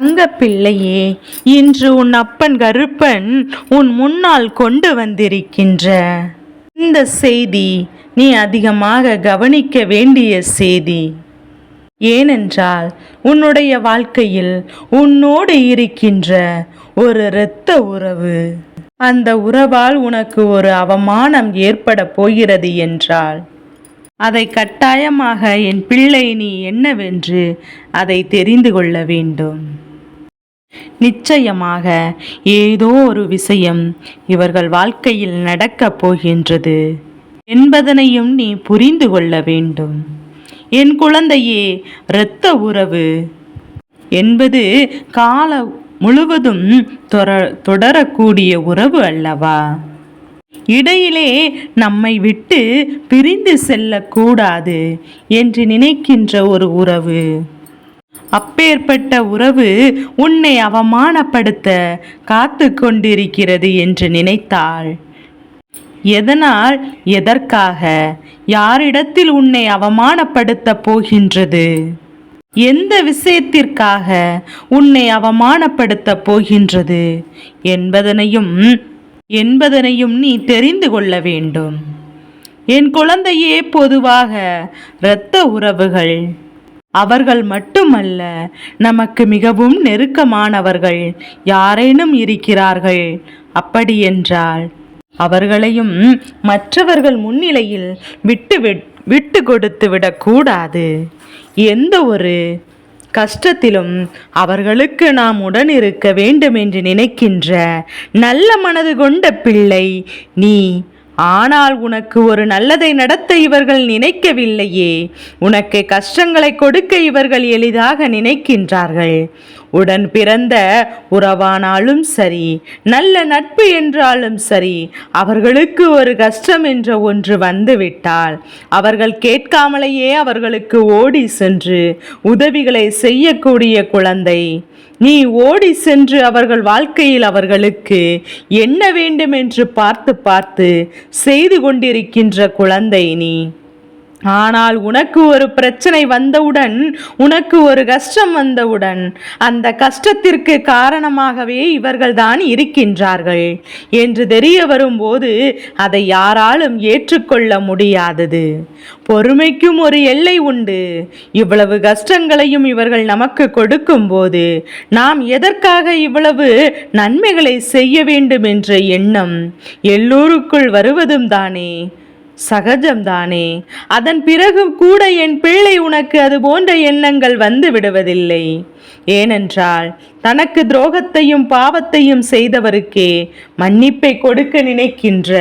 தங்க பிள்ளையே இன்று உன் அப்பன் கருப்பன் உன் முன்னால் கொண்டு வந்திருக்கின்ற இந்த செய்தி நீ அதிகமாக கவனிக்க வேண்டிய செய்தி. ஏனென்றால் உன்னுடைய வாழ்க்கையில் உன்னோடு இருக்கின்ற ஒரு இரத்த உறவு அந்த உறவால் உனக்கு ஒரு அவமானம் ஏற்பட போகிறது என்றால் அதை கட்டாயமாக என் பிள்ளை நீ என்னவென்று அதை தெரிந்து கொள்ள வேண்டும். நிச்சயமாக ஏதோ ஒரு விஷயம் இவர்கள் வாழ்க்கையில் நடக்கப் போகின்றது என்பதனையும் நீ புரிந்து கொள்ள வேண்டும். என் குழந்தையே இரத்த உறவு என்பது கால முழுவதும் தொர தொடரக்கூடிய உறவு அல்லவா? இடையிலே நம்மை விட்டு பிரிந்து செல்லக்கூடாது என்று நினைக்கின்ற ஒரு உறவு. அப்பேற்பட்ட உறவு உன்னை அவமானப்படுத்த காத்து கொண்டிருக்கிறது என்று நினைத்தாள். எதனால்? எதற்காக? யாரிடத்தில் உன்னை அவமானப்படுத்தப் போகின்றது? எந்த விஷயத்திற்காக உன்னை அவமானப்படுத்தப் போகின்றது? என்பதனையும் என்பதனையும் நீ தெரிந்து கொள்ள வேண்டும். என் குழந்தையே பொதுவாக இரத்த உறவுகள் அவர்கள் மட்டுமல்ல நமக்கு மிகவும் நெருக்கமானவர்கள் யாரேனும் இருக்கிறார்கள். அப்படியென்றால் அவர்களையும் மற்றவர்கள் முன்னிலையில் விட்டு விட்- விட்டு கொடுத்து விடக்கூடாது. எந்த ஒரு கஷ்டத்திலும் அவர்களுக்கு நாம் உடன் இருக்க வேண்டும் என்று நினைக்கின்ற நல்ல மனது கொண்ட பிள்ளை நீ ஆனால் உனக்கு ஒரு நல்லதை நடத்த இவர்கள் நினைக்கவில்லையே. உனக்கு கஷ்டங்களை கொடுக்க இவர்கள் எளிதாக நினைக்கின்றார்கள். உடன் பிறந்த உறவானாலும் சரி நல்ல நட்பு என்றாலும் சரி அவர்களுக்கு ஒரு கஷ்டம் என்ற ஒன்று வந்துவிட்டால் அவர்கள் கேட்காமலேயே அவர்களுக்கு ஓடி சென்று உதவிகளை செய்யக்கூடிய குழந்தை. நீ ஓடி சென்று அவர்கள் வாழ்க்கையில் அவர்களுக்கு என்ன வேண்டும் என்று பார்த்து பார்த்து செய்து கொண்டிருக்கின்ற குழந்தை நீ. ஆனால் உனக்கு ஒரு பிரச்சனை வந்தவுடன் உனக்கு ஒரு கஷ்டம் வந்தவுடன் அந்த கஷ்டத்திற்கு காரணமாகவே இவர்கள்தான் இருக்கின்றார்கள். என்று தெரிய வரும்போது அதை யாராலும் ஏற்றுக்கொள்ள முடியாதது. பொறுமைக்கும் ஒரு எல்லை உண்டு. இவ்வளவு கஷ்டங்களையும் இவர்கள் நமக்கு கொடுக்கும் போது நாம் எதற்காக இவ்வளவு நன்மைகளை செய்ய வேண்டும் என்ற எண்ணம் எல்லோருக்குள் வருவதும் தானே. சகஜம்தானே? அதன் பிறகு கூட என் பிள்ளை உனக்கு அது போன்ற எண்ணங்கள் வந்து விடுவதில்லை. ஏனென்றால் தனக்கு துரோகத்தையும் பாவத்தையும் செய்தவருக்கே மன்னிப்பை கொடுக்க நினைக்கின்ற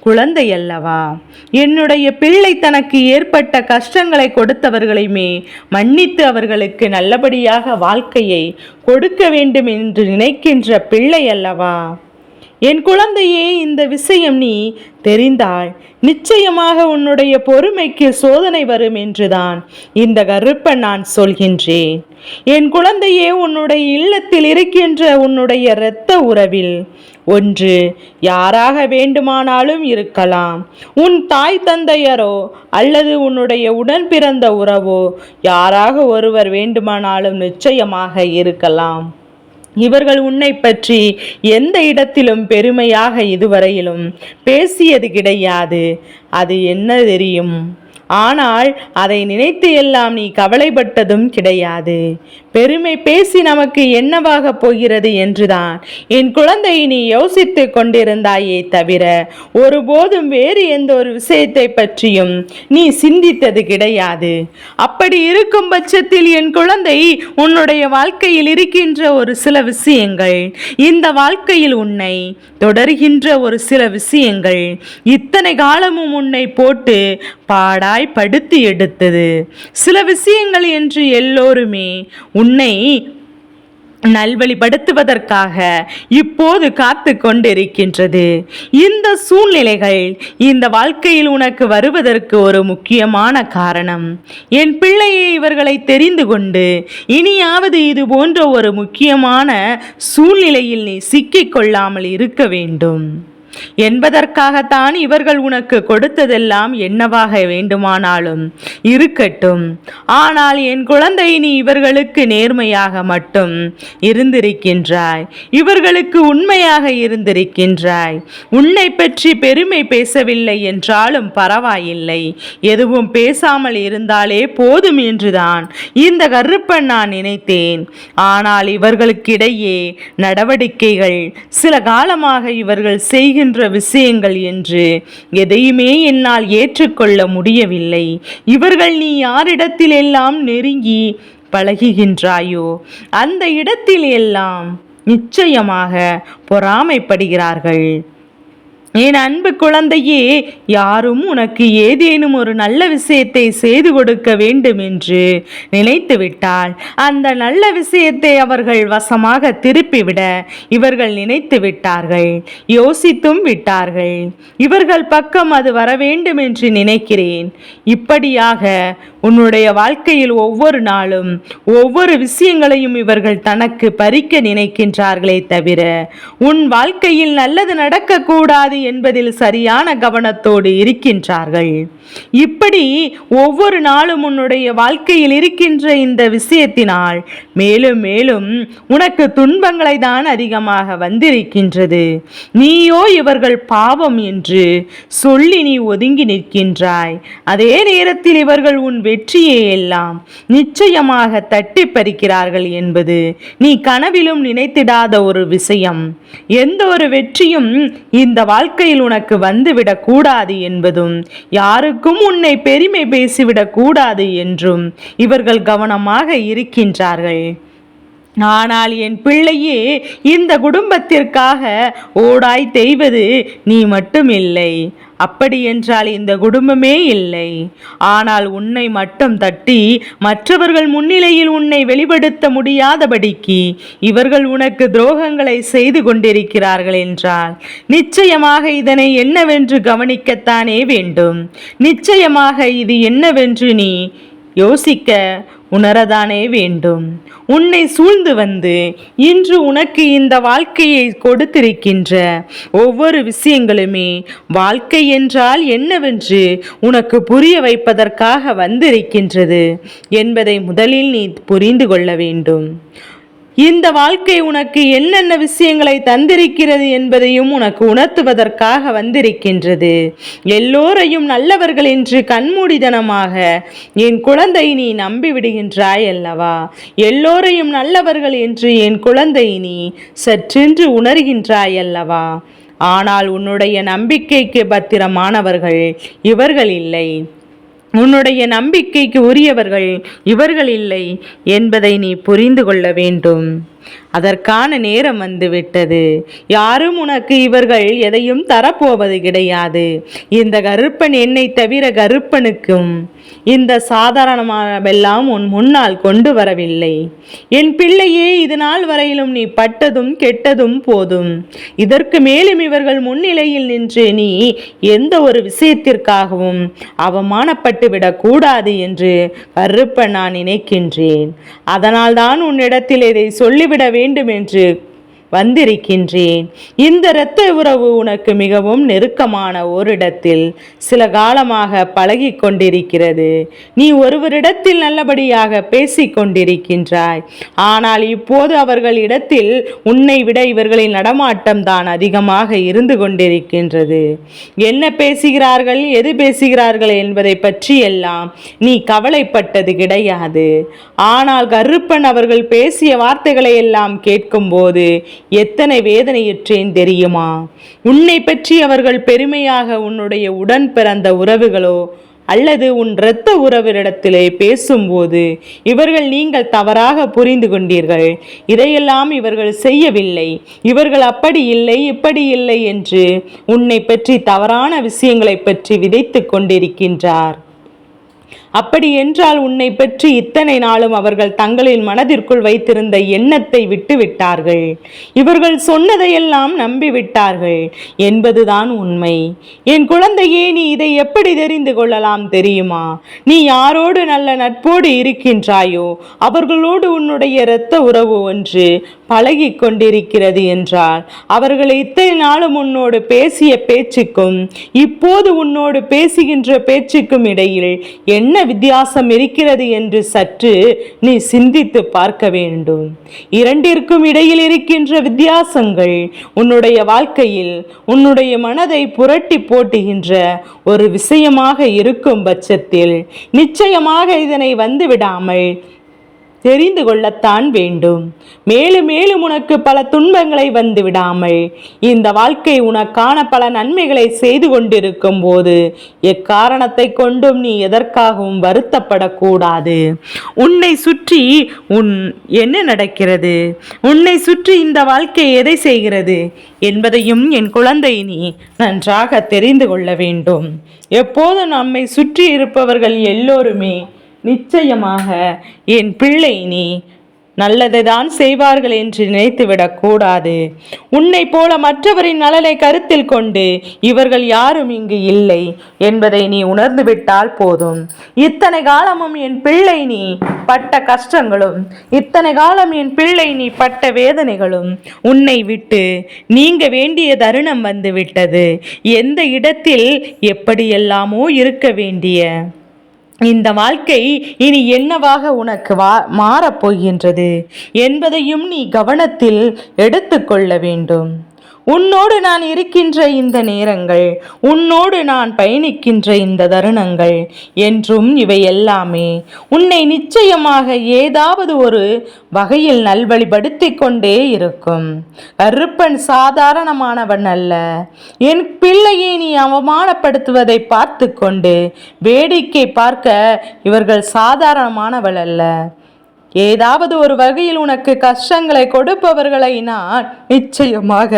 குழந்தை அல்லவா என்னுடைய பிள்ளை தனக்கு ஏற்பட்ட கஷ்டங்களை கொடுத்தவர்களையுமே மன்னித்து அவர்களுக்கு நல்லபடியாக வாழ்க்கையை கொடுக்க வேண்டும் என்று நினைக்கின்ற பிள்ளை அல்லவா என் குழந்தையே இந்த விஷயம் நீ தெரிந்தாய். நிச்சயமாக உன்னுடைய பொறுமைக்கு சோதனை வரும் என்றுதான் இந்த கருப்பன் நான் சொல்கின்றேன். என் குழந்தையே உன்னுடைய இல்லத்தில் இருக்கின்ற உன்னுடைய இரத்த உறவில் ஒன்று யாராக வேண்டுமானாலும் இருக்கலாம். உன் தாய் தந்தையரோ அல்லது உன்னுடைய உடன் பிறந்த உறவோ யாராக ஒருவர் வேண்டுமானாலும் நிச்சயமாக இருக்கலாம். இவர்கள் உன்னை பற்றி எந்த இடத்திலும் பெருமையாக இதுவரையிலும் பேசியது கிடையாது. அது என்ன தெரியும்? ஆனால் அதை நினைத்து எல்லாம் நீ கவலைப்பட்டதும் கிடையாது. பெருமை பேசி நமக்கு என்னவாக போகிறது என்றுதான். என் குழந்தை நீ யோசித்து கொண்டிருந்தாயே தவிர ஒருபோதும் வேறு எந்த ஒரு விஷயத்தை பற்றியும் நீ சிந்தித்தது கிடையாது. அப்படி இருக்கும் பட்சத்தில் என் குழந்தை உன்னுடைய வாழ்க்கையில் இருக்கின்ற ஒரு சில விஷயங்கள் இந்த வாழ்க்கையில் உன்னை தொடர்கின்ற ஒரு சில விஷயங்கள் இத்தனை காலமும் உன்னை போட்டு பாடா பாடாய் படுத்தி எடுத்தது. சில விஷயங்கள் என்று எல்லோருமே உன்னை நல்வழிப்படுத்துவதற்காக இப்போது காத்து கொண்டிருக்கின்றது. இந்த சூழ்நிலைகள் இந்த வாழ்க்கையில் உனக்கு வருவதற்கு ஒரு முக்கியமான காரணம். என் பிள்ளையை இவர்களை தெரிந்து கொண்டு இனியாவது இது போன்ற ஒரு முக்கியமான சூழ்நிலையில் நீ சிக்கிக்கொள்ளாமல் இருக்க வேண்டும். என்பதற்காகத்தான் இவர்கள் உனக்கு கொடுத்ததெல்லாம் என்னவாக வேண்டுமானாலும் இருக்கட்டும். ஆனால் என் குழந்தை நீ இவர்களுக்கு நேர்மையாக மட்டும் இருந்திருக்கின்றாய். இவர்களுக்கு உண்மையாக இருந்திருக்கின்றாய். உன்னை பற்றி பெருமை பேசவில்லை என்றாலும் பரவாயில்லை. எதுவும் பேசாமல் இருந்தாலே போதும் என்றுதான். இந்த கருப்பன் நான் நினைத்தேன். ஆனால் இவர்களுக்கிடையே நடவடிக்கைகள் சில காலமாக இவர்கள் செய்கின்ற விஷயங்கள் என்று எதையுமே என்னால் ஏற்றுக்கொள்ள முடியவில்லை. இவர்கள் நீ யாரிடத்தில் எல்லாம் நெருங்கி பழகுகின்றாயோ அந்த இடத்தில் எல்லாம் நிச்சயமாக பொறாமைப்படுகிறார்கள். என் அன்பு குழந்தையே யாரும் உனக்கு ஏதேனும் ஒரு நல்ல விஷயத்தை செய்து கொடுக்க வேண்டும் என்று நினைத்து விட்டால் அந்த நல்ல விஷயத்தை அவர்கள் வசமாக திருப்பிவிட இவர்கள் நினைத்து விட்டார்கள் யோசித்தும் விட்டார்கள். இவர்கள் பக்கம் அது வர வேண்டும் என்று நினைக்கிறேன். இப்படியாக உன்னுடைய வாழ்க்கையில் ஒவ்வொரு நாளும் ஒவ்வொரு விஷயங்களையும் இவர்கள் தனக்கு பறிக்க நினைக்கின்றார்களே தவிர உன் வாழ்க்கையில் நல்லது நடக்கக்கூடாது என்பதில் சரியான கவனத்தோடு இருக்கின்றார்கள். இப்படி ஒவ்வொரு நாளும் உன்னுடைய வாழ்க்கையில் இருக்கின்ற இந்த விஷயத்தினால் மேலும் மேலும் உனக்கு துன்பங்களை தான் அதிகமாக வந்திருக்கின்றது. நீயோ இவர்கள் பாவம் என்று சொல்லி நீ ஒதுங்கி நிற்கின்றாய். அதே நேரத்தில் இவர்கள் உன் வெற்றியை எல்லாம் நிச்சயமாக தட்டி பறிக்கிறார்கள் என்பது நீ கனவிலும் நினைத்திடாத ஒரு விஷயம். எந்த ஒரு வெற்றியும் இந்த வாழ்க்கையில் உனக்கு வந்துவிடக்கூடாது என்பதும் என்பதும் யாருக்கும் உன்னை பெருமை பேசிவிடக் கூடாது என்றும் இவர்கள் கவனமாக இருக்கின்றார்கள். ஆனால் என் பிள்ளையே இந்த குடும்பத்திற்காக ஓடாய் தெய்வது நீ மட்டும் இல்லை அப்படியென்றால் இந்த குடும்பமே இல்லை. ஆனால் உன்னை மட்டும் தட்டி மற்றவர்கள் முன்னிலையில் உன்னை வெளிப்படுத்த முடியாதபடிக்கு இவர்கள் உனக்கு துரோகங்களை செய்து கொண்டிருக்கிறார்கள் என்றால் நிச்சயமாக இதனை என்னவென்று கவனிக்கத்தானே வேண்டும். நிச்சயமாக இது என்னவென்று நீ யோசிக்க உணரதானே வேண்டும். உன்னை சூழ்ந்து வந்து இன்று உனக்கு இந்த வாழ்க்கையை கொடுத்திருக்கின்ற ஒவ்வொரு விஷயங்களுமே வாழ்க்கை என்றால் என்னவென்று உனக்கு புரிய வைப்பதற்காக வந்திருக்கின்றது என்பதை முதலில் நீ புரிந்து கொள்ள வேண்டும். இந்த வாழ்க்கை உனக்கு என்னென்ன விஷயங்களை தந்திருக்கிறது என்பதையும் உனக்கு உணர்த்துவதற்காக வந்திருக்கின்றது. எல்லோரையும் நல்லவர்கள் என்று கண்மூடிதனமாக என் குழந்தை நீ நம்பிவிடுகின்றாய் அல்லவா? எல்லோரையும் நல்லவர்கள் என்று என் குழந்தை நீ சற்றென்று உணர்கின்றாய் அல்லவா? ஆனால் உன்னுடைய நம்பிக்கைக்கு பத்திரமானவர்கள் இவர்கள் இல்லை. உன்னுடைய நம்பிக்கைக்கு உரியவர்கள் இவர்கள் இல்லை என்பதை நீ புரிந்து கொள்ள வேண்டும். அதற்கான நேரம் வந்துவிட்டது. யாரும் உனக்கு இவர்கள் எதையும் தரப்போவது கிடையாது. இந்த கருப்பன் என்னை தவிர கருப்பனுக்கும் இந்த சாதாரணமானவெல்லாம் உன் முன்னால் கொண்டு வரவில்லை. என் பிள்ளையே இது நாள் வரையிலும் நீ பட்டதும் கெட்டதும் போதும். இதற்கு மேலும் இவர்கள் முன்னிலையில் நின்று நீ எந்த ஒரு விஷயத்திற்காகவும் அவமானப்பட்டு விடக்கூடாது என்று கருப்பன் நான் நினைக்கின்றேன். அதனால்தான் உன்னிடத்தில் இதை சொல்லிவிட வேண்டும் என்று வந்திருக்கின்றேன். இந்த இரத்த உறவு உனக்கு மிகவும் நெருக்கமான ஓரிடத்தில் சில காலமாக பழகி கொண்டிருக்கிறது நீ ஒருவரிடத்தில் நல்லபடியாக பேசி கொண்டிருக்கின்றாய் ஆனால் இப்போது அவர்கள் இடத்தில் உன்னை விட இவர்களின் நடமாட்டம் தான் அதிகமாக இருந்து கொண்டிருக்கின்றது. என்ன பேசுகிறார்கள் எது பேசுகிறார்கள் என்பதை பற்றி எல்லாம் நீ கவலைப்பட்டது கிடையாது. ஆனால் கருப்பன் அவர்கள் பேசிய வார்த்தைகளை எல்லாம் கேட்கும்போது எத்தனை வேதனையுற்றேன் தெரியுமா? உன்னை பற்றி அவர்கள் பெருமையாக உன்னுடைய உடன் பிறந்த உறவுகளோ அல்லது உன் இரத்த உறவினிடத்திலே பேசும்போது இவர்கள் நீங்கள் தவறாக புரிந்து கொண்டீர்கள். இதையெல்லாம் இவர்கள் செய்யவில்லை. இவர்கள் அப்படி இல்லை இப்படி இல்லை என்று உன்னை பற்றி தவறான விஷயங்களை பற்றி விதைத்து கொண்டிருக்கின்றார். அப்படி என்றால் உன்னை பற்றி இத்தனை நாளும் அவர்கள் தங்களின் மனதிற்குள் வைத்திருந்த எண்ணத்தை விட்டுவிட்டார்கள். இவர்கள் சொன்னதையெல்லாம் நம்பிவிட்டார்கள். என்பதுதான் உண்மை. என் குழந்தையே நீ இதை எப்படி தெரிந்து கொள்ளலாம் தெரியுமா? நீ யாரோடு நல்ல நட்போடு இருக்கின்றாயோ அவர்களோடு உன்னுடைய இரத்த உறவு ஒன்று பழகி கொண்டிருக்கிறது என்றால் அவர்கள் இத்தனை நாளும் உன்னோடு பேசிய பேச்சுக்கும் இப்போது உன்னோடு பேசுகின்ற பேச்சுக்கும் இடையில் என்ன வித்தியாசம் இருக்கிறது என்று சற்று நீ சிந்தித்து பார்க்க வேண்டும். இரண்டிற்கும் இடையில் இருக்கின்ற வித்தியாசங்கள் உன்னுடைய வாழ்க்கையில் உன்னுடைய மனதை புரட்டி போட்டுகின்ற ஒரு விஷயமாக இருக்கும் பட்சத்தில் நிச்சயமாக இதனை வந்துவிடாமல் தெரிந்து கொள்ளத்தான் வேண்டும். மேலும் மேலும் உனக்கு பல துன்பங்களை வந்து விடாமல் இந்த வாழ்க்கை உனக்கான பல நன்மைகளை செய்து கொண்டிருக்கும் போது எக்காரணத்தை கொண்டும் நீ எதற்காகவும் வருத்தப்படக்கூடாது. உன்னை சுற்றி உன் என்ன நடக்கிறது? உன்னை சுற்றி இந்த வாழ்க்கை எதை செய்கிறது? என்பதையும் என் குழந்தை நீ நன்றாக தெரிந்து கொள்ள வேண்டும். எப்போதும் நம்மை சுற்றி இருப்பவர்கள் எல்லோருமே நிச்சயமாக என் பிள்ளை நீ நல்லதை தான் செய்வார்கள் என்று நினைத்துவிடக்கூடாது உன்னை போல மற்றவரின் நலனை கருத்தில் கொண்டு இவர்கள் யாரும் இங்கு இல்லை என்பதை நீ உணர்ந்து விட்டால் போதும். இத்தனை காலமும் என் பிள்ளை நீ பட்ட கஷ்டங்களும் இத்தனை காலம் என் பிள்ளை நீ பட்ட வேதனைகளும் உன்னை விட்டு நீங்க வேண்டிய தருணம் வந்து விட்டது எந்த இடத்தில் எப்படியெல்லாமோ இருக்க வேண்டிய இந்த வாழ்க்கை இனி என்னவாக உனக்கு வா மாறப்போகின்றது என்பதையும் நீ கவனத்தில் எடுத்துக்கொள்ள வேண்டும். உன்னோடு நான் இருக்கின்ற இந்த நேரங்கள் உன்னோடு நான் பயணிக்கின்ற இந்த தருணங்கள் என்றும் இவை எல்லாமே உன்னை நிச்சயமாக ஏதாவது ஒரு வகையில் நல்வழிப்படுத்திக் கொண்டே இருக்கும். கருப்பன் சாதாரணமானவன் அல்ல. என் பிள்ளையை நீ அவமானப்படுத்துவதை பார்த்து கொண்டு வேடிக்கை பார்க்க இவர்கள் சாதாரணமானவள் அல்ல. ஏதாவது ஒரு வகையில் உனக்கு கஷ்டங்களை கொடுப்பவர்களை நான் நிச்சயமாக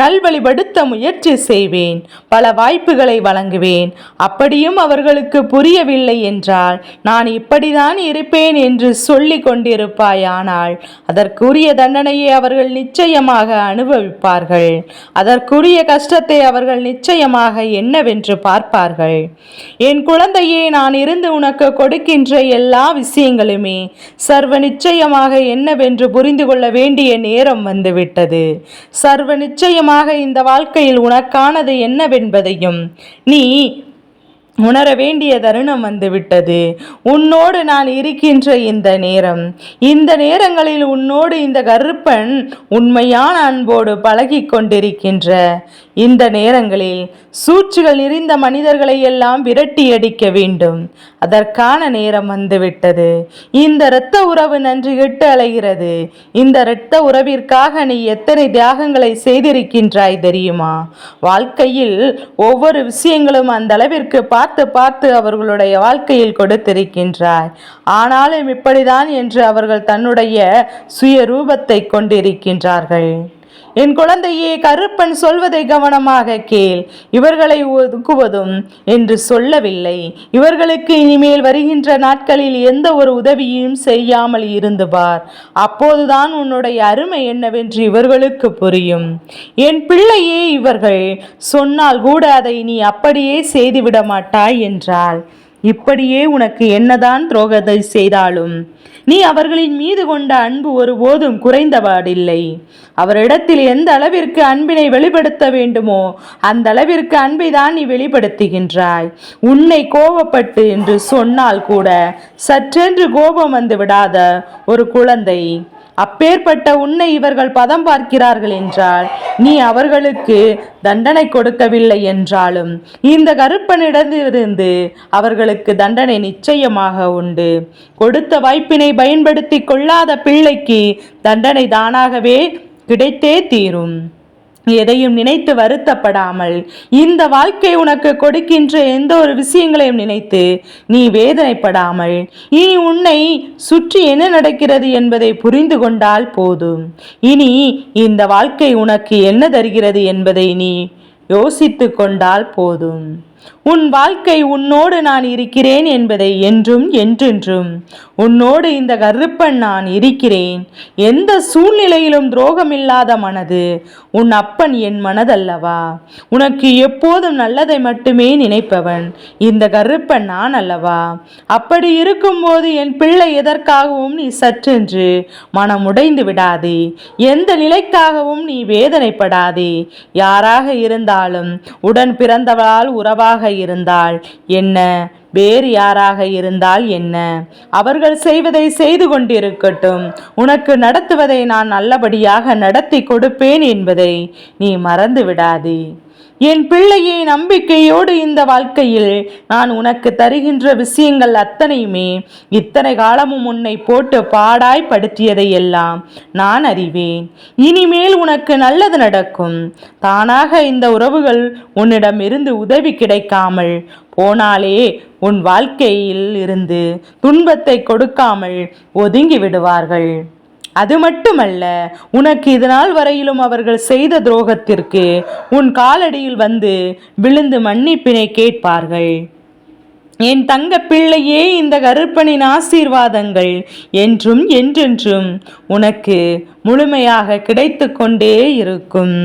நல்வழிப்படுத்த முயற்சி செய்வேன். பல வாய்ப்புகளை வழங்குவேன். அப்படியும் அவர்களுக்கு புரியவில்லை என்றால் நான் இப்படிதான் இருப்பேன் என்று சொல்லி கொண்டிருப்பாயானால் அதற்குரிய தண்டனையை அவர்கள் நிச்சயமாக அனுபவிப்பார்கள். அதற்குரிய கஷ்டத்தை அவர்கள் நிச்சயமாக என்னவென்று பார்ப்பார்கள். என் குழந்தையே நான் இருந்து உனக்கு கொடுக்கின்ற எல்லா விஷயங்களுமே சர்வ சர்வ நிச்சயமாக என்னவென்று புரிந்து கொள்ள வேண்டிய நேரம் வந்துவிட்டது. சர்வ நிச்சயமாக இந்த வாழ்க்கையில் உனக்கானது என்னவென்பதையும் நீ உணர வேண்டிய தருணம் வந்துவிட்டது. உன்னோடு நான் இருக்கின்ற இந்த நேரம் இந்த நேரங்களில் உன்னோடு இந்த கருப்பன் உண்மையான அன்போடு பழகி கொண்டிருக்கின்ற இந்த நேரங்களில் சூழ்ச்சிகள் நிறைந்த மனிதர்களை எல்லாம் விரட்டி அடிக்க வேண்டும். அதற்கான நேரம் வந்துவிட்டது. இந்த இரத்த உறவு நன்றி கெட்டு அலைகிறது. இந்த இரத்த உறவிற்காக நீ எத்தனை தியாகங்களை செய்திருக்கின்றாய் தெரியுமா? வாழ்க்கையில் ஒவ்வொரு விஷயங்களும் அந்த அளவிற்கு பார்த்து பார்த்து பார்த்து அவர்களுடைய வாழ்க்கையில் கொடுத்திருக்கின்றாய். ஆனாலும் இப்படிதான் என்று அவர்கள் தன்னுடைய சுய ரூபத்தை கொண்டிருக்கின்றார்கள். என் குழந்தையே கருப்பன் சொல்வதை கவனமாக கேள். இவர்களை ஒதுக்குவதும் என்று சொல்லவில்லை. இவர்களுக்கு இனிமேல் வருகின்ற நாட்களில் எந்த ஒரு உதவியும் செய்யாமல் இருந்து பார் அப்போதுதான் உன்னுடைய அருமை என்னவென்று இவர்களுக்கு புரியும். என் பிள்ளையே இவர்கள் சொன்னால் கூட அதை நீ அப்படியே செய்துவிட மாட்டாய் என்றாள். இப்படியே உனக்கு என்னதான் துரோகத்தை செய்தாலும் நீ அவர்களின் மீது கொண்ட அன்பு ஒருபோதும் குறைந்தபாடில்லை. அவரிடத்தில் எந்த அளவிற்கு அன்பினை வெளிப்படுத்த வேண்டுமோ அந்த அளவிற்கு அன்பை தான் நீ வெளிப்படுத்துகின்றாய். உன்னை கோபப்பட்டு என்று சொன்னால் கூட சற்றென்று கோபம் வந்து விடாத ஒரு குழந்தை. அப்பேற்பட்ட உன்னை இவர்கள் பதம் பார்க்கிறார்கள் என்றால் நீ அவர்களுக்கு தண்டனை கொடுக்கவில்லை என்றாலும் இந்த கருப்பனிடத்திலிருந்து அவர்களுக்கு தண்டனை நிச்சயமாக உண்டு. கொடுத்த வாய்ப்பினை பயன்படுத்தி கொள்ளாத பிள்ளைக்கு தண்டனை தானாகவே கிடைத்தே தீரும். எதையும் நினைத்து வருத்தப்படாமல் இந்த வாழ்க்கை உனக்கு கொடுக்கின்ற எந்த ஒரு விஷயங்களையும் நினைத்து நீ வேதனைப்படாமல் இனி உன்னை சுற்றி என்ன நடக்கிறது என்பதை புரிந்து கொண்டால் போதும். இனி இந்த வாழ்க்கை உனக்கு என்ன தருகிறது என்பதை நீ யோசித்து கொண்டால் போதும். உன் வாழ்க்கை உன்னோடு நான் இருக்கிறேன் என்பதை என்றும் என்றென்றும். உன்னோடு இந்த கருப்பன் நான் இருக்கிறேன். எந்த சூழ்நிலையிலும் துரோகமில்லாத மனது உன் அப்பன் என் மனதல்லவா? உனக்கு எப்போதும் நல்லதை மட்டுமே நினைப்பவன் இந்த கருப்பன் நான் அல்லவா? அப்படி இருக்கும்போது என் பிள்ளை எதற்காகவும் நீ சற்றென்று மனம் உடைந்து விடாதே. எந்த நிலைக்காகவும் நீ வேதனைப்படாதே. யாராக இருந்தாலும் உடன் பிறந்தவளால் உறவா உறவாக இருந்தால் என்ன? வேறு யாராக இருந்தால் என்ன? அவர்கள் செய்வதை செய்து கொண்டிருக்கட்டும். உனக்கு நடத்துவதை நான் நல்லபடியாக நடத்தி கொடுப்பேன் என்பதை நீ மறந்து விடாதே என் பிள்ளையை நம்பிக்கையோடு இந்த வாழ்க்கையில் நான் உனக்கு தருகின்ற விஷயங்கள் அத்தனையுமே இத்தனை காலமும் உன்னை போட்டு பாடாய் படுத்தியதை எல்லாம் நான் அறிவேன். இனிமேல் உனக்கு நல்லது நடக்கும். தானாக இந்த உறவுகள் உன்னிடமிருந்து உதவி கிடைக்காமல் போனாலே உன் வாழ்க்கையில் இருந்து துன்பத்தை கொடுக்காமல் ஒதுங்கி விடுவார்கள். அது மட்டுமல்ல உனக்கு இதனால் வரையிலும் அவர்கள் செய்த துரோகத்திற்கு உன் காலடியில் வந்து விழுந்து மன்னிப்பினை கேட்பார்கள். என் தங்க பிள்ளையே இந்த கருப்பனின் ஆசீர்வாதங்கள் என்றும் என்றென்றும் உனக்கு முழுமையாக கிடைத்து கொண்டே இருக்கும்.